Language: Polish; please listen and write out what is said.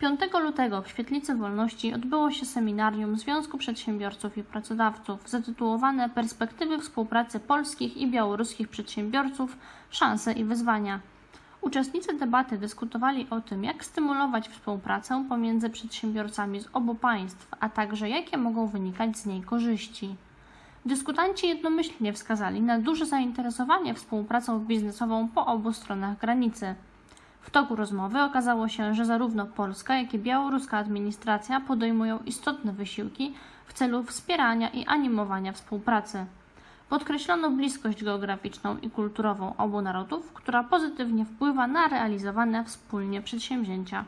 5 lutego w Świetlicy Wolności odbyło się seminarium Związku Przedsiębiorców i Pracodawców zatytułowane Perspektywy współpracy polskich i białoruskich przedsiębiorców, szanse i wyzwania. Uczestnicy debaty dyskutowali o tym, jak stymulować współpracę pomiędzy przedsiębiorcami z obu państw, a także jakie mogą wynikać z niej korzyści. Dyskutanci jednomyślnie wskazali na duże zainteresowanie współpracą biznesową po obu stronach granicy. W toku rozmowy okazało się, że zarówno polska, jak i białoruska administracja podejmują istotne wysiłki w celu wspierania i animowania współpracy. Podkreślono bliskość geograficzną i kulturową obu narodów, która pozytywnie wpływa na realizowane wspólnie przedsięwzięcia.